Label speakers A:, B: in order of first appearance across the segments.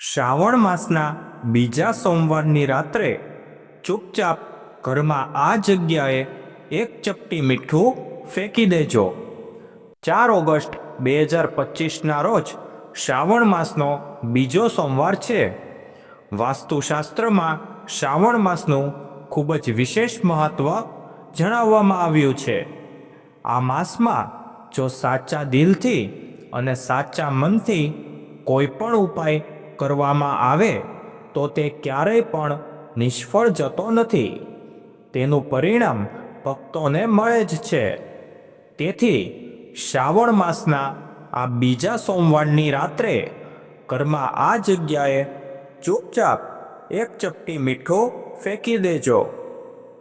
A: શ્રાવણ માસના બીજા સોમવારની રાત્રે ચૂપચાપ ઘરમાં આ જગ્યાએ એક ચપટી મીઠું ફેંકી દેજો. ચાર ઓગસ્ટ બે હજાર પચીસના રોજ શ્રાવણ માસનો બીજો સોમવાર છે. વાસ્તુશાસ્ત્રમાં શ્રાવણ માસનું ખૂબ જ વિશેષ મહત્વ જણાવવામાં આવ્યું છે. આ માસમાં જો સાચા દિલથી અને સાચા મનથી કોઈ પણ ઉપાય કરવામાં આવે, તો તે ક્યારેય પણ નિષ્ફળ જતો નથી. તેનું પરિણામ ભક્તોને મળે જ છે. તેથી શ્રાવણ માસના આ બીજા સોમવારની રાત્રે ઘરમાં આ જગ્યાએ ચૂપચાપ એક ચપટી મીઠું ફેંકી દેજો.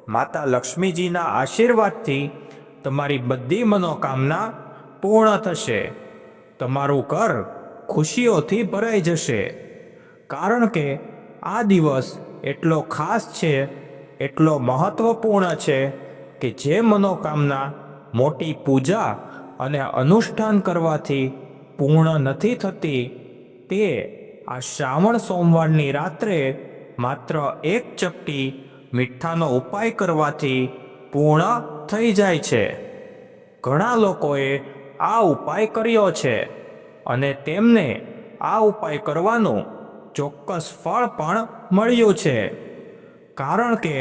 A: માતા લક્ષ્મીજીના આશીર્વાદથી તમારી બધી મનોકામના પૂર્ણ થશે. તમારું ઘર ખુશીઓથી ભરાઈ જશે. કારણ કે આ દિવસ એટલો ખાસ છે, એટલો મહત્વપૂર્ણ છે કે જે મનોકામના, મોટી પૂજા અને અનુષ્ઠાન કરવાથી પૂર્ણ નથી થતી. તે આ શ્રાવણ સોમવારની રાત્રે માત્ર એક ચપટી મીઠાનો ઉપાય કરવાથી પૂર્ણ થઈ જાય છે. ઘણા લોકોએ આ ઉપાય કર્યો છે અને તેમને આ ઉપાય કરવાનું ચોક્કસ ફળ પણ મળ્યું છે. કારણ કે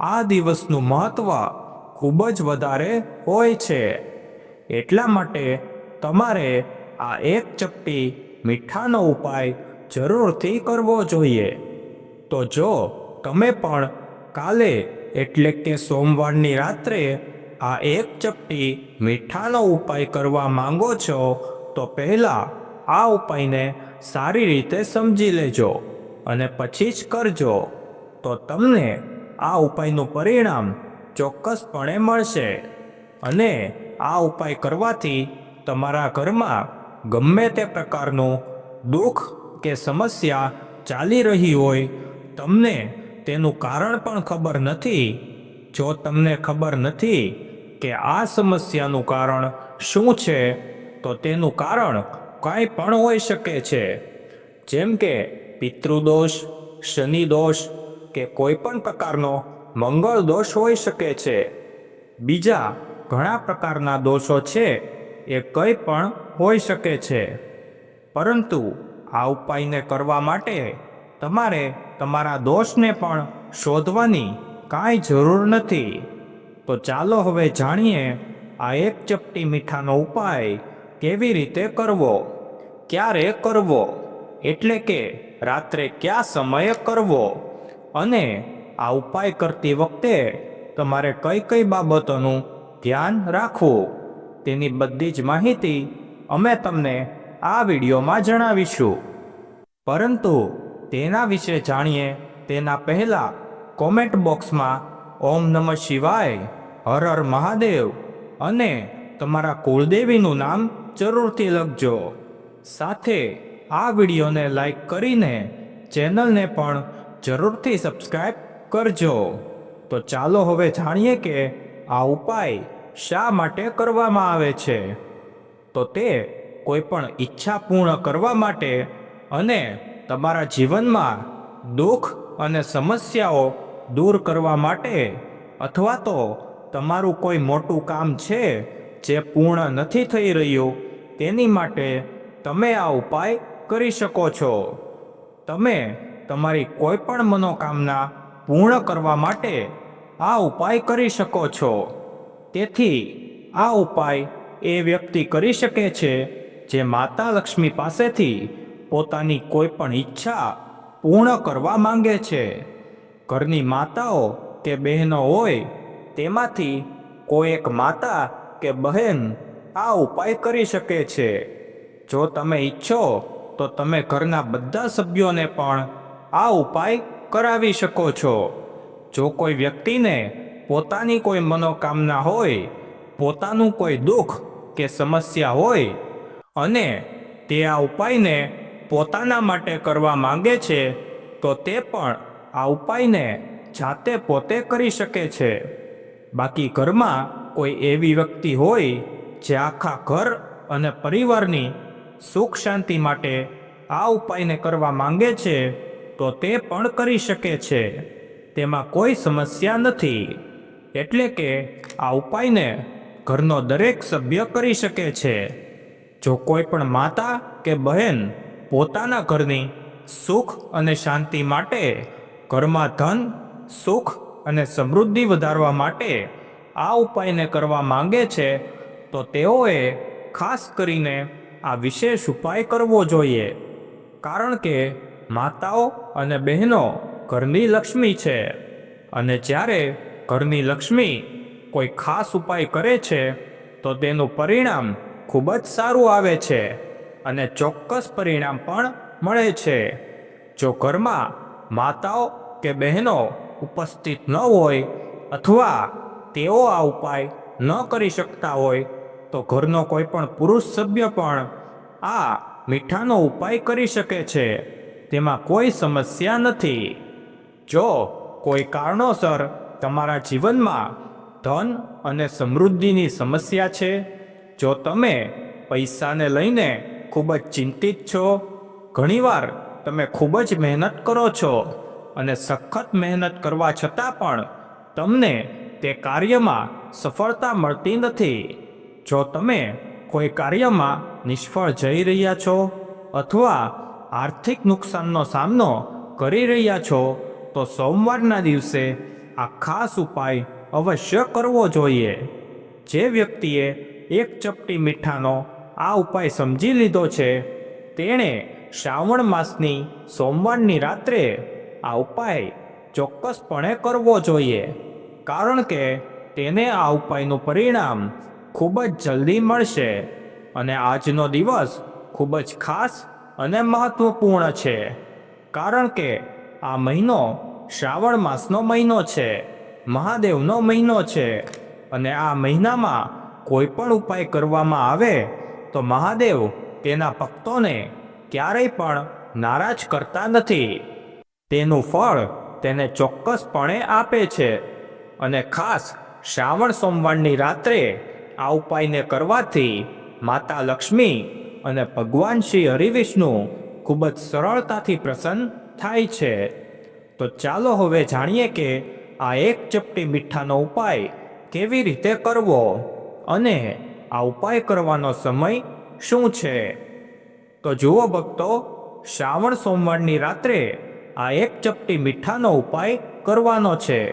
A: આ દિવસનું મહત્વ ખૂબ જ વધારે હોય છે. એટલા માટે તમારે આ એક ચપટી મીઠાનો ઉપાય જરૂરથી કરવો જોઈએ. તો જો તમે પણ કાલે એટલે કે સોમવારની રાત્રે આ એક ચપટી મીઠાનો ઉપાય કરવા માંગો છો, તો પહેલાં આ ઉપાયને સારી રીતે સમજી લેજો અને પછી જ કરજો. તો તમને આ ઉપાયનું પરિણામ ચોક્કસપણે મળશે અને આ ઉપાય કરવાથી તમારા ઘરમાં ગમે તે પ્રકારનું દુઃખ કે સમસ્યા ચાલી રહી હોય, તમને તેનું કારણ પણ ખબર નથી. જો તમને ખબર નથી કે આ સમસ્યાનું કારણ શું છે, તો તેનું કારણ કાંઈ પણ હોઈ શકે છે. જેમ કે પિતૃદોષ શનિ દોષ કે કોઈ પણ પ્રકારનો મંગળ દોષ હોઈ શકે છે. બીજા ઘણા પ્રકારના દોષો છે એ કંઈ પણ હોઈ શકે છે. પરંતુ આ ઉપાયને કરવા માટે તમારે તમારા દોષને પણ શોધવાની કાંઈ જરૂર નથી. તો ચાલો હવે જાણીએ આ એક ચપટી મીઠાનો ઉપાય કેવી રીતે કરવો. ક્યારે કરવો? એટલે કે રાત્રે કયા સમયે કરવો? અને આ ઉપાય કરતી વખતે તમારે કઈ કઈ બાબતોનું ધ્યાન રાખવું? તેની બધી જ માહિતી અમે તમને આ વિડીયોમાં જણાવીશું. પરંતુ તેના વિશે જાણીએ તેના પહેલાં કોમેન્ટ બોક્સમાં ઓમ નમઃ શિવાય, હર હર મહાદેવ અને તમારા કુળદેવીનું નામ જરૂરથી લખજો. સાથે આ વિડીયોને લાઈક કરીને ચેનલને પણ જરૂરથી સબસ્ક્રાઈબ કરજો. તો ચાલો હવે જાણીએ કે આ ઉપાય શા માટે કરવામાં આવે છે? તો તે કોઈ પણ ઈચ્છા પૂર્ણ કરવા માટે અને તમારા જીવનમાં દુઃખ અને સમસ્યાઓ દૂર કરવા માટે અથવા તો તમારું કોઈ મોટું કામ છે જે પૂર્ણ નથી થઈ રહ્યું, તેની માટે તમે આ ઉપાય કરી શકો છો. તમે તમારી કોઈ પણ મનોકામના પૂર્ણ કરવા માટે આ ઉપાય કરી શકો છો. તેથી, આ ઉપાય એ વ્યક્તિ કરી શકે છે જે માતા લક્ષ્મી પાસેથી પોતાની કોઈ પણ ઈચ્છા પૂર્ણ કરવા માંગે છે. ઘરની માતાઓ કે બહેનો હોય, તેમાંથી કોઈ એક માતા કે બહેન આ ઉપાય કરી શકે છે. જો તમે ઈચ્છો, તો તમે ઘરના બધા સભ્યોને પણ આ ઉપાય કરાવી શકો છો. જો કોઈ વ્યક્તિને પોતાની કોઈ મનોકામના હોય, પોતાનું કોઈ દુઃખ કે સમસ્યા હોય, અને તે આ ઉપાયને પોતાના માટે કરવા માંગે છે, તો તે પણ આ ઉપાયને જાતે પોતે કરી શકે છે. બાકી ઘરમાં કોઈ એવી વ્યક્તિ હોય જે આખા ઘર અને પરિવારની સુખ શાંતિ માટે આ ઉપાયને કરવા માંગે છે, તો તે પણ કરી શકે છે. તેમાં કોઈ સમસ્યા નથી. એટલે કે આ ઉપાયને ઘરનો દરેક સભ્ય કરી શકે છે. જો કોઈ પણ માતા કે બહેન પોતાના ઘરની સુખ અને શાંતિ માટે ઘરમાં ધન, સુખ અને સમૃદ્ધિ વધારવા માટે આ ઉપાયને કરવા માંગે છે, તો તેઓએ ખાસ કરીને આ વિશેષ ઉપાય કરવો જોઈએ. કારણ કે માતાઓ અને બહેનો ઘરની લક્ષ્મી છે અને જ્યારે ઘરની લક્ષ્મી કોઈ ખાસ ઉપાય કરે છે, તો તેનું પરિણામ ખૂબ જ સારું આવે છે અને ચોક્કસ પરિણામ પણ મળે છે. જો ઘરમાં માતાઓ કે બહેનો ઉપસ્થિત ન હોય અથવા તેઓ આ ઉપાય ન કરી શકતા હોય તો ઘરનો કોઈ પણ પુરુષ સભ્ય પણ આ મીઠાનો ઉપાય કરી શકે છે. તેમાં કોઈ સમસ્યા નથી. જો કોઈ કારણોસર તમારા જીવનમાં ધન અને સમૃદ્ધિની સમસ્યા છે, જો તમે પૈસાને લઈને ખૂબ જ ચિંતિત છો, ઘણીવાર તમે ખૂબ જ મહેનત કરો છો અને સખત મહેનત કરવા છતાં પણ તમને તે કાર્યમાં સફળતા મળતી નથી. જો તમે કોઈ કાર્યમાં નિષ્ફળ જઈ રહ્યા છો અથવા આર્થિક નુકસાનનો સામનો કરી રહ્યા છો, તો સોમવારના દિવસે આ ખાસ ઉપાય અવશ્ય કરવો જોઈએ. જે વ્યક્તિએ એક ચપટી મીઠાનો આ ઉપાય સમજી લીધો છે, તેણે શ્રાવણ માસની સોમવારની રાત્રે આ ઉપાય ચોક્કસપણે કરવો જોઈએ, કારણ કે તેને આ ઉપાયનું પરિણામ ખૂબ જ જલ્દી મળશે અને આજનો દિવસ ખૂબ જ ખાસ અને મહત્વપૂર્ણ છે. કારણ કે આ મહિનો શ્રાવણ માસનો મહિનો છે, મહાદેવનો મહિનો છે અને આ મહિનામાં કોઈ પણ ઉપાય કરવામાં આવે તો મહાદેવ તેના ભક્તોને ક્યારેય પણ નારાજ કરતા નથી. તેનું ફળ તેને ચોક્કસપણે આપે છે અને ખાસ શ્રાવણ સોમવારની રાત્રે આ ઉપાયને કરવાથી માતા લક્ષ્મી અને ભગવાન શ્રી હરિવિષ્ણુ ખૂબ જ સરળતાથી પ્રસન્ન થાય છે. તો ચાલો હવે જાણીએ કે આ એક ચપટી મીઠાનો ઉપાય કેવી રીતે કરવો અને આ ઉપાય કરવાનો સમય શું છે? તો જુઓ ભક્તો, શ્રાવણ સોમવારની રાત્રે આ એક ચપટી મીઠાનો ઉપાય કરવાનો છે.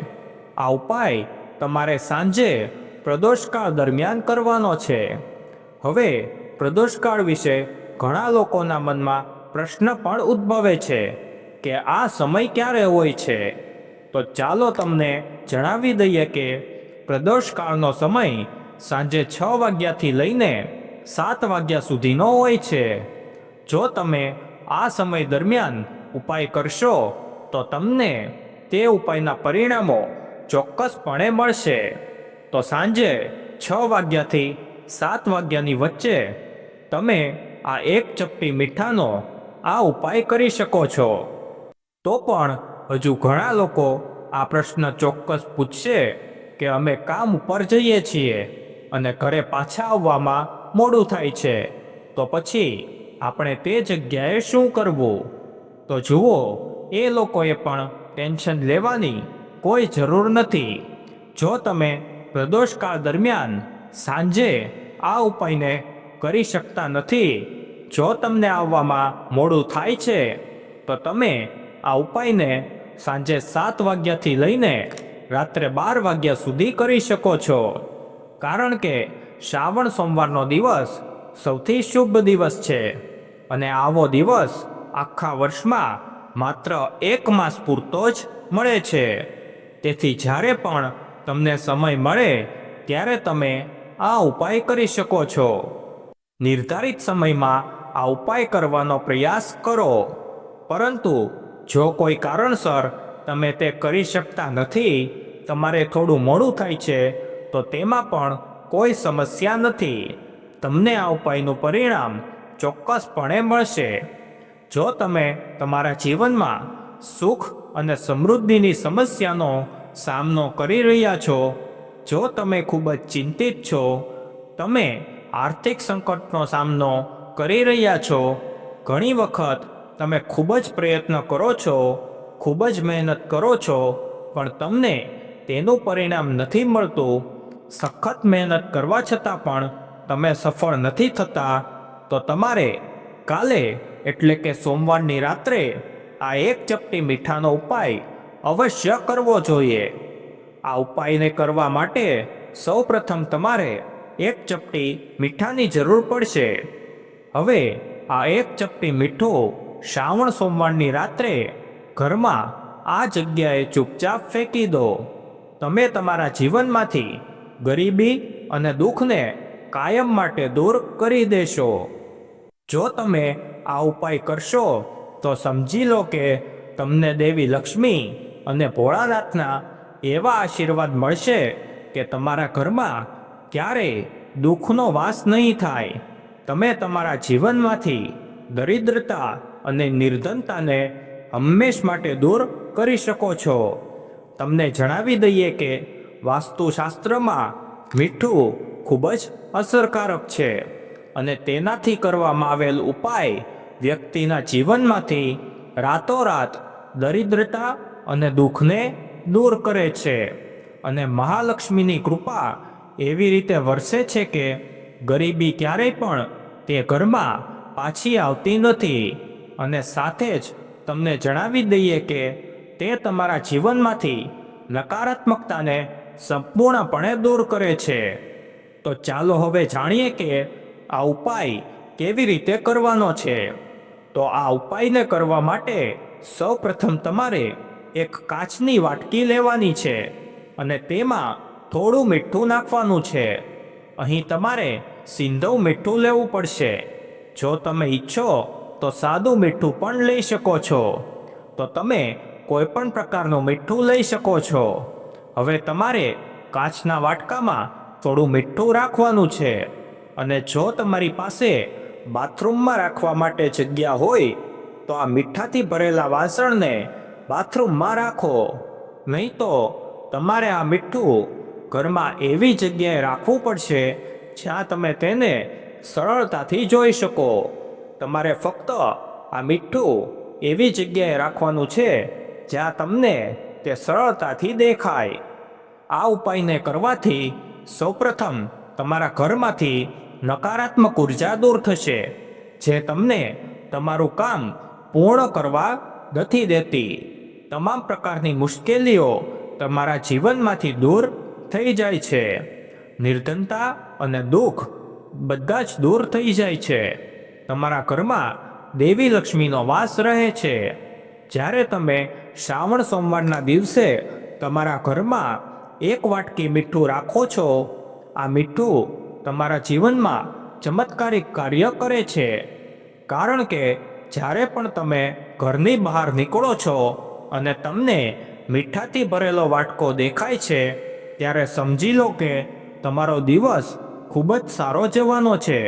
A: આ ઉપાય તમારે સાંજે પ્રદોષકાળ દરમિયાન કરવાનો છે. હવે, પ્રદોષકાળ વિશે ઘણા લોકોના મનમાં પ્રશ્ન પણ ઉદ્ભવે છે કે આ સમય ક્યારે હોય છે? તો ચાલો તમને જણાવી દઈએ કે પ્રદોષકાળનો સમય સાંજે છ વાગ્યાથી લઈને સાત વાગ્યા સુધીનો હોય છે. જો તમે આ સમય દરમિયાન ઉપાય કરશો, તો તમને તે ઉપાયના પરિણામો ચોક્કસપણે મળશે. તો સાંજે છ વાગ્યાથી સાત વાગ્યાની વચ્ચે તમે આ એક ચપ્પી મીઠાનો આ ઉપાય કરી શકો છો. તો પણ હજુ ઘણા લોકો આ પ્રશ્ન ચોક્કસ પૂછશે કે અમે કામ ઉપર જઈએ છીએ અને ઘરે પાછા આવવામાં મોડું થાય છે. તો પછી આપણે તે જગ્યાએ શું કરવું? તો જુઓ, એ લોકોએ પણ ટેન્શન લેવાની કોઈ જરૂર નથી. જો તમે પ્રદોષકાળ દરમિયાન સાંજે આ ઉપાયને કરી શકતા નથી. જો તમને આવવામાં મોડું થાય છે, તો તમે આ ઉપાયને સાંજે સાત વાગ્યાથી લઈને રાત્રે બાર વાગ્યા સુધી કરી શકો છો. કારણ કે શ્રાવણ સોમવારનો દિવસ સૌથી શુભ દિવસ છે અને આવો દિવસ આખા વર્ષમાં માત્ર એક માસ પૂરતો જ મળે છે. તેથી જ્યારે પણ તમને સમય મળે, ત્યારે તમે આ ઉપાય કરી શકો છો. નિર્ધારિત સમયમાં આ ઉપાય કરવાનો પ્રયાસ કરો. પરંતુ જો કોઈ કારણસર તમે તે કરી શકતા નથી, તમારે થોડું મોડું થાય છે, તો તેમાં પણ કોઈ સમસ્યા નથી. તમને આ ઉપાયનું પરિણામ ચોક્કસપણે મળશે. જો તમે તમારા જીવનમાં સુખ અને સમૃદ્ધિની સમસ્યાનો સામનો કરી રહ્યા છો? જો તમે ખૂબ જ ચિંતિત છો, તમે આર્થિક સંકટનો સામનો કરી રહ્યા છો. ઘણી વખત તમે ખૂબ જ પ્રયત્ન કરો છો, ખૂબ જ મહેનત કરો છો, પણ તમને તેનું પરિણામ નથી મળતું. સખત મહેનત કરવા છતાં પણ તમે સફળ નથી થતા. તો તમારે કાલે, એટલે કે સોમવારની રાત્રે, આ એક ચપટી મીઠાનો ઉપાય અવશ્ય કરવો જોઈએ. આ ઉપાયને કરવા માટે સૌપ્રથમ તમારે એક ચપટી મીઠાની જરૂર પડશે. હવે આ એક ચપટી મીઠું શ્રાવણ સોમવારની રાત્રે ઘરમાં આ જગ્યાએ ચૂપચાપ ફેંકી દો. તમે તમારા જીવનમાંથી ગરીબી અને દુઃખને કાયમ માટે દૂર કરી દેશો. જો તમે આ ઉપાય કરશો, તો સમજી લો કે તમને દેવી લક્ષ્મી અને ભોળાનાથના એવા આશીર્વાદ મળશે કે તમારા ઘરમાં ક્યારેય દુઃખનો વાસ નહીં થાય. તમે તમારા જીવનમાંથી દરિદ્રતા અને નિર્ધનતાને હંમેશ માટે દૂર કરી શકો છો. તમને જણાવી દઈએ કે વાસ્તુશાસ્ત્રમાં મીઠું ખૂબ જ અસરકારક છે અને તેનાથી કરવામાં આવેલ ઉપાય વ્યક્તિના જીવનમાંથી રાતોરાત દરિદ્રતા અને દુઃખને દૂર કરે છે. અને મહાલક્ષ્મીની કૃપા એવી રીતે વરસે છે કે ગરીબી ક્યારેય પણ તે ઘરમાં પાછી આવતી નથી. અને સાથે જ તમને જણાવી દઈએ કે તે તમારા જીવનમાંથી નકારાત્મકતાને સંપૂર્ણપણે દૂર કરે છે. તો ચાલો હવે જાણીએ કે આ ઉપાય કેવી રીતે કરવાનો છે. તો આ ઉપાયને કરવા માટે સૌપ્રથમ તમારે એક કાચની વાટકી લેવાની છે અને તેમાં થોડું મીઠું નાખવાનું છે. અહીં તમારે સિંધવ મીઠું લેવું પડશે. જો તમે ઈચ્છો તો સાદું મીઠું પણ લઈ શકો છો. તો તમે કોઈ પણ પ્રકારનું મીઠું લઈ શકો છો. હવે તમારે કાચના વાટકામાં થોડું મીઠું રાખવાનું છે. અને જો તમારી પાસે બાથરૂમમાં રાખવા માટે જગ્યા હોય તો આ મીઠાથી ભરેલા વાસણને બાથરૂમમાં રાખો. નહીં તો તમારે આ મીઠું ઘરમાં એવી જગ્યાએ રાખવું પડશે જ્યાં તમે તેને સરળતાથી જોઈ શકો. તમારે ફક્ત આ મીઠું એવી જગ્યાએ રાખવાનું છે જ્યાં તમને તે સરળતાથી દેખાય. આ ઉપાયને કરવાથી સૌપ્રથમ તમારા ઘરમાંથી નકારાત્મક ઊર્જા દૂર થશે. જે તમને તમારું કામ પૂર્ણ કરવા નથી દેતી. તમામ પ્રકારની મુશ્કેલીઓ તમારા જીવનમાંથી દૂર થઈ જાય છે. નિર્ધનતા અને દુઃખ બધા જ દૂર થઈ જાય છે. તમારા ઘરમાં દેવી લક્ષ્મીનો વાસ રહે છે. જ્યારે તમે શ્રાવણ સોમવારના દિવસે તમારા ઘરમાં એક વાટકી મીઠું રાખો છો, આ મીઠું તમારા જીવનમાં ચમત્કારિક કાર્ય કરે છે. કારણ કે જ્યારે પણ તમે ઘરની બહાર નીકળો છો અને તમને મીઠાથી ભરેલો વાટકો દેખાય છે, ત્યારે સમજી લો કે તમારો દિવસ ખૂબ જ સારો જવાનો છે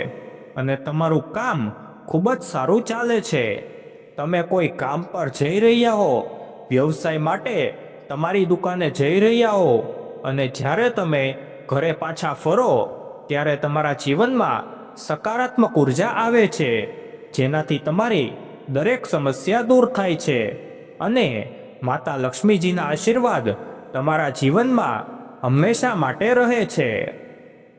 A: અને તમારું કામ ખૂબ જ સારું ચાલે છે. તમે કોઈ કામ પર જઈ રહ્યા હો, વ્યવસાય માટે તમારી દુકાને જઈ રહ્યા હો અને જ્યારે તમે ઘરે પાછા ફરો, ત્યારે તમારા જીવનમાં સકારાત્મક ઊર્જા આવે છે. જેનાથી તમારી દરેક સમસ્યા દૂર થાય છે. અને માતા લક્ષ્મીજીના આશીર્વાદ તમારા જીવનમાં હંમેશા માટે રહે છે.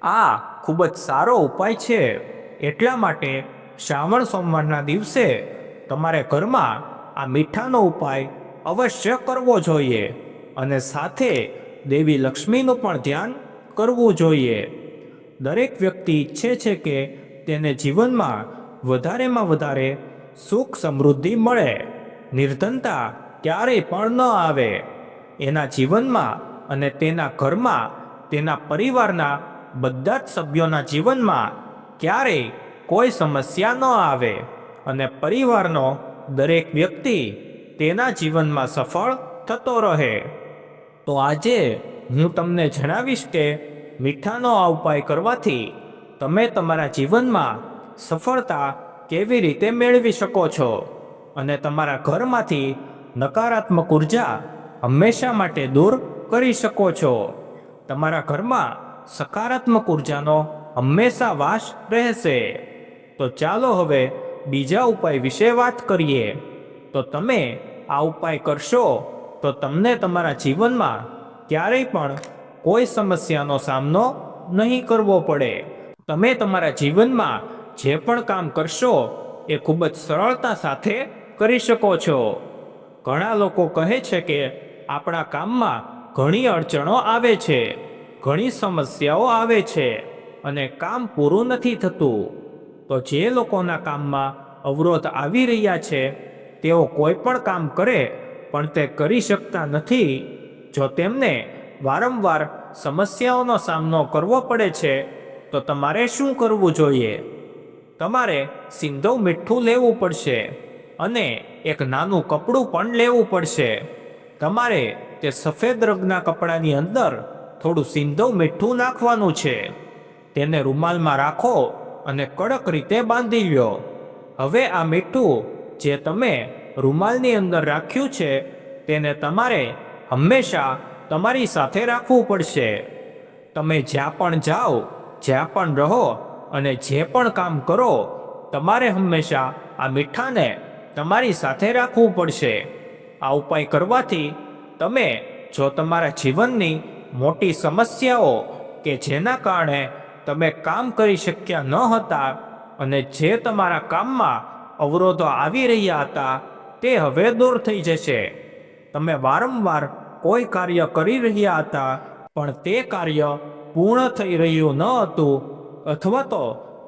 A: આ ખૂબ જ સારો ઉપાય છે. એટલા માટે શ્રાવણ સોમવારના દિવસે તમારે ઘરમાં આ મીઠાનો ઉપાય અવશ્ય કરવો જોઈએ અને સાથે દેવી લક્ષ્મીનું પણ ધ્યાન કરવું જોઈએ. દરેક વ્યક્તિ ઈચ્છે છે કે તેને જીવનમાં વધારેમાં વધારે સુખ સમૃદ્ધિ મળે. નિર્ધનતા ક્યારેય પણ ન આવે. એના જીવનમાં અને તેના ઘરમાં, તેના પરિવારના બધા જ સભ્યોના જીવનમાં ક્યારેય કોઈ સમસ્યા ન આવે અને પરિવારનો દરેક વ્યક્તિ તેના જીવનમાં સફળ થતો રહે. તો આજે હું તમને જણાવીશ કે મીઠાનો આ ઉપાય કરવાથી તમે તમારા જીવનમાં સફળતા કેવી રીતે મેળવી શકો છો? અને તમારા ઘરમાંથી નકારાત્મક ઊર્જા હંમેશા માટે દૂર કરી શકો છો. તમારા ઘરમાં સકારાત્મક ઉર્જાનો હંમેશા વાસ રહેશે. તો ચાલો હવે બીજા ઉપાય વિશે વાત કરીએ. તો તમે આ ઉપાય કરશો તો તમને તમારા જીવનમાં ક્યારેય પણ કોઈ સમસ્યાનો સામનો નહીં કરવો પડે. તમે તમારા જીવનમાં જે પણ કામ કરશો, એ ખૂબ જ સરળતા સાથે કરી શકો છો. ઘણા લોકો કહે છે કે, આપણા કામમાં ઘણી અડચણો આવે છે, ઘણી સમસ્યાઓ આવે છે અને કામ પૂરું નથી થતું. તો જે લોકોના કામમાં અવરોધ આવી રહ્યા છે, તેઓ કોઈ પણ કામ કરે, પણ તે કરી શકતા નથી. જો તેમને વારંવાર સમસ્યાઓનો સામનો કરવો પડે છે, તો તમારે શું કરવું જોઈએ? તમારે સિંધવ મીઠું લેવું પડશે અને એક નાનું કપડું પણ લેવું પડશે. તમારે તે સફેદ રંગના કપડાની અંદર થોડું સિંધવ મીઠું નાખવાનું છે. તેને રૂમાલમાં રાખો અને કડક રીતે બાંધી લ્યો. હવે આ મીઠું જે તમે રૂમાલની અંદર રાખ્યું છે, તેને તમારે હંમેશા તમારી સાથે રાખવું પડશે. તમે જ્યાં પણ જાઓ, જ્યાં પણ રહો અને જે પણ કામ કરો, તમારે હંમેશા આ મીઠાને તમારી સાથે રાખવું પડશે. આ ઉપાય કરવાથી તમે જો તમારા જીવનની મોટી સમસ્યાઓ કે જેના કારણે તમે કામ કરી શક્યા ન હતા અને જે તમારા કામમાં અવરોધો આવી રહ્યા હતા, તે હવે દૂર થઈ જશે. તમે વારંવાર કોઈ કાર્ય કરી રહ્યા હતા, પણ તે કાર્ય પૂર્ણ થઈ રહ્યું ન હતું અથવા તો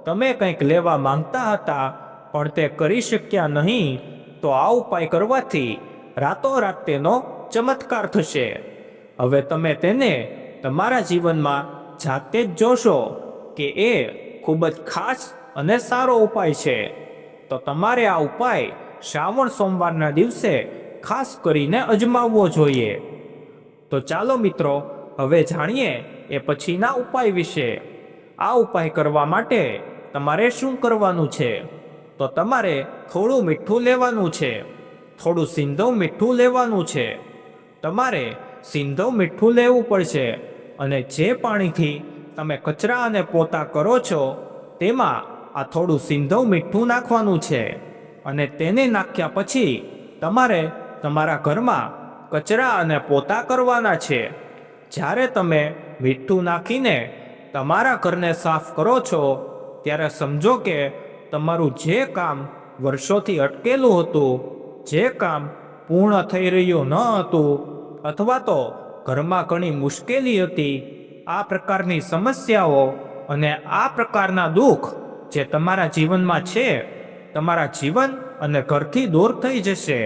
A: તમે કંઈક લેવા માંગતા હતા, પણ તે કરી શક્યા નહીં, તો આ ઉપાય કરવાથી રાતોરાત તેનો ચમત્કાર થશે. હવે તમે તેને તમારા જીવનમાં જાતે જ જોશો કે એ ખૂબ જ ખાસ અને સારો ઉપાય છે. તો તમારે આ ઉપાય શ્રાવણ સોમવારના દિવસે ખાસ કરીને અજમાવવો જોઈએ. તો ચાલો મિત્રો, હવે જાણીએ એ પછીના ઉપાય વિશે. આ ઉપાય કરવા માટે તમારે શું કરવાનું છે? તો તમારે થોડું મીઠું લેવાનું છે. થોડું સિંધવ મીઠું લેવાનું છે. તમારે સિંધવ મીઠું લેવું પડશે અને જે પાણીથી તમે કચરા અને પોતા કરો છો, તેમાં આ થોડું સિંધવ મીઠું નાખવાનું છે. અને તેને નાખ્યા પછી તમારે તમારા ઘરમાં કચરા અને પોતા કરવાના છે. જ્યારે તમે મીઠું નાખીને તમારા ઘરને સાફ કરો છો, ત્યારે સમજો કે તમારું જે કામ વર્ષોથી અટકેલું હતું, જે કામ પૂર્ણ થઈ રહ્યું ન હતું, અથવા તો ઘરમાં ઘણી મુશ્કેલી હતી, આ પ્રકારની સમસ્યાઓ અને આ પ્રકારના દુઃખ જે તમારા જીવનમાં છે, તમારા જીવન અને ઘરથી દૂર થઈ જશે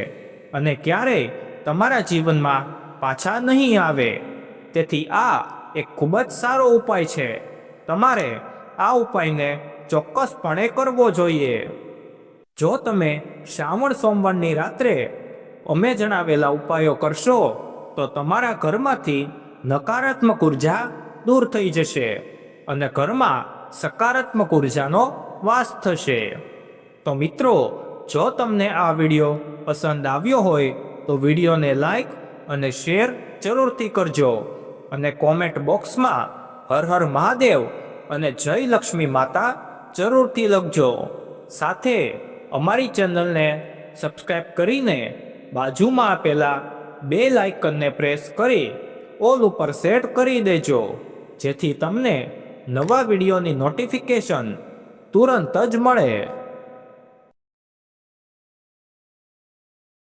A: અને ક્યારેય તમારા જીવનમાં પાછા નહીં આવે. તેથી આ એક ખૂબ જ સારો ઉપાય છે. તમારે આ ઉપાયને ચોક્કસપણે કરવો જોઈએ. જો તમે શ્રાવણ સોમવારની રાત્રે અમે જણાવેલા ઉપાયો કરશો, તો તમારા ઘરમાંથી નકારાત્મક ઊર્જા દૂર થઈ જશે અને ઘરમાં સકારાત્મક ઉર્જાનો વાસ થશે. તો મિત્રો, જો તમને આ વીડિયો પસંદ આવ્યો હોય, તો વિડીયોને લાઈક અને શેર જરૂરથી કરજો. અને કોમેન્ટ બોક્સમાં હર હર મહાદેવ અને જય લક્ષ્મી માતા જરૂરથી લખજો. સાથે અમારી ચેનલને સબસ્ક્રાઈબ કરીને બાજુમાં આપેલા બે લાઇકનને પ્રેસ કરી ઓલ ઉપર સેટ કરી દેજો. જેથી તમને નવા વિડીયોની નોટિફિકેશન તુરંત જ મળે.